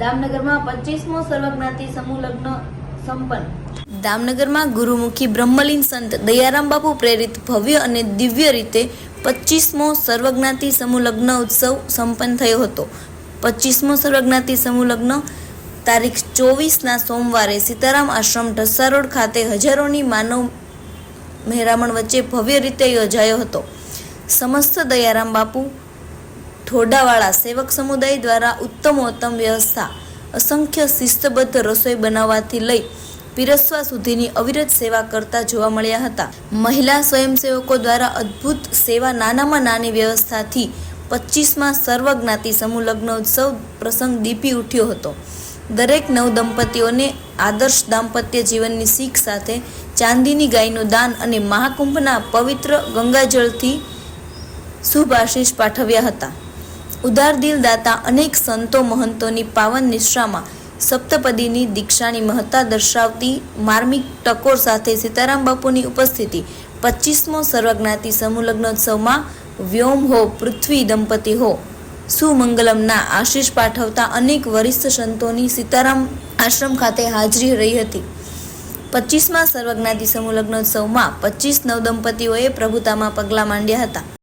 દામનગરમાં પચીસમો સર્વજ્ઞાતિ સમૂહ સંપન્ન. દામનગરમાં ગુરુમુખી બ્રહ્મલીન સંત દયારામ બાપુ પ્રેરિત ભવ્ય અને દિવ્ય રીતે પચીસમો સર્વજ્ઞાતિ સમૂહ લગ્ન ઉત્સવ સંપન્ન થયો હતો. પચીસમો સર્વજ્ઞાતિ સમૂહ લગ્ન તારીખ ચોવીસના સોમવારે સીતારામ આશ્રમ ઢસારોડ ખાતે હજારોની માનવ મહેરામણ વચ્ચે ભવ્ય રીતે યોજાયો હતો. સમસ્ત દયારામ બાપુ ઠોડાવાળા સેવક સમુદાય દ્વારા ઉત્તમોત્તમ વ્યવસ્થા, અસંખ્ય શિસ્તબદ્ધ રસોઈ બનાવવાથી લઈ પીરસવા સુધીની અવિરત સેવા કરતા જોવા મળ્યા હતા. મહિલા સ્વયંસેવકો દ્વારા અદ્ભુત સેવા નાનામાં નાની વ્યવસ્થાથી પચીસમાં સર્વજ્ઞાતિ સમૂહ લગ્ન ઉત્સવ પ્રસંગ દીપી ઉઠ્યો હતો. દરેક નવ દંપતીઓને આદર્શ દાંપત્ય જીવનની શીખ સાથે ચાંદીની ગાયનું દાન અને મહાકુંભના પવિત્ર ગંગાજળથી શુભ આશીષ પાઠવ્યા હતા. ઉદાર દિલ દાતા અનેક સંતો મહંતોની પાવન નિશ્રામાં સપ્તપદીની દીક્ષાની મહત્તા દર્શાવતી માર્મિક ટકોર સાથે સીતારામ બાપુની ઉપસ્થિતિ પચીસમો સર્વજ્ઞાતિ સમૂહ લગ્નોત્સવમાં વ્યોમ હો, પૃથ્વી દંપતી હો. સુમંગલમના આશીષ પાઠવતા અનેક વરિષ્ઠ સંતોની સીતારામ આશ્રમ ખાતે હાજરી રહી હતી. પચીસમાં સર્વજ્ઞાતિ સમૂહ લગ્નોત્સવમાં પચીસ નવદંપતીઓએ પ્રભુતામાં પગલાં માંડ્યા હતા.